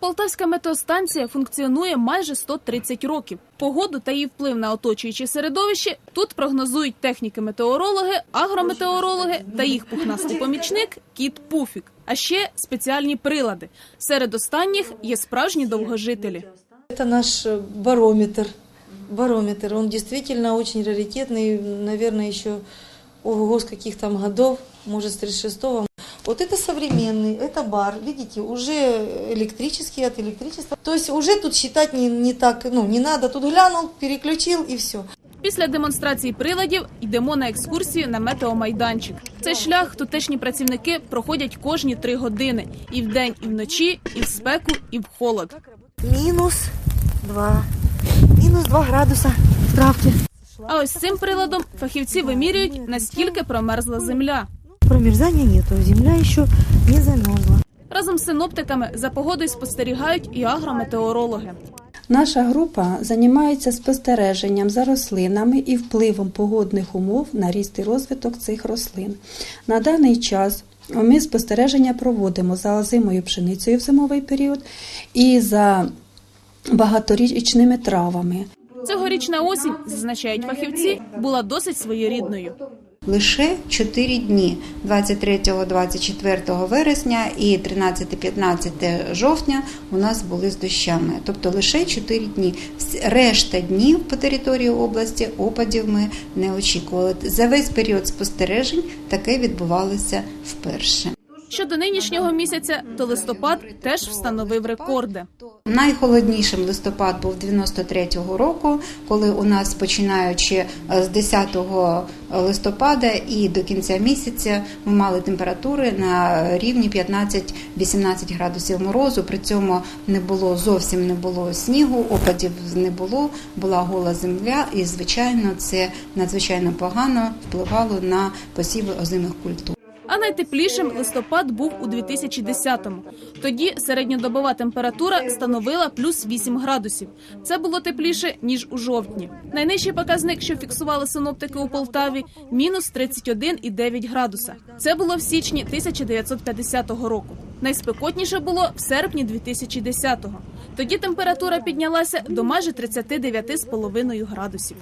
Полтавська метеостанція функціонує майже 130 років. Погоду та її вплив на оточуюче середовище тут прогнозують техніки-метеорологи, агрометеорологи та їх пухнастий помічник кіт Пуфік. А ще спеціальні прилади. Серед останніх є справжні довгожителі. Это наш э, барометр. Барометр. Он действительно очень раритетный. Наверное, еще ого с каких там годов, может, с 36-го. Вот это современный, это бар, видите, уже электрический от электричества. То есть уже тут считать не, не так, ну, не надо. Тут глянул, переключил и все. Після демонстрації приладів йдемо на екскурсію на метеомайданчик. Цей шлях тутешні працівники проходять кожні три години і вдень, і вночі, і в спеку, і в холод. Минус 2. Минус 2 градуса в травке. А ось цим приладом фахівці вимірюють, наскільки промерзла земля. Промерзания нету, земля еще не замерзла. Разом з синоптиками за погодою спостерігають і агрометеорологи. Наша група займається спостереженням за рослинами і впливом погодних умов на ріст і розвиток цих рослин. На даний час ми спостереження проводимо за озимою пшеницею в зимовий період і за багаторічними травами. Цьогорічна осінь, зазначають фахівці, була досить своєрідною. Лише 4 дні 23-24 вересня і 13-15 жовтня у нас були з дощами. Тобто лише 4 дні. Решта днів по території області опадів ми не очікували. За весь період спостережень таке відбувалося вперше. Щодо нинішнього місяця, то листопад теж встановив рекорди. Найхолоднішим листопад був 93-го року, коли у нас починаючи е, з 10 листопада і до кінця місяця ми мали температури на рівні 15-18 градусів морозу. При цьому не було зовсім не було снігу, опадів не було, була гола земля, і звичайно, це надзвичайно погано впливало на посіви озимих культур. А найтеплішим листопад був у 2010-му. Тоді середньодобова температура становила плюс 8 градусів. Це було тепліше ніж у жовтні. Найнижчий показник, що фіксували синоптики у Полтаві, мінус 31,9 градуса. Це було в січні 1950 року. Найспекотніше було в серпні 2010-го. Тоді температура піднялася до майже 39,5 градусів.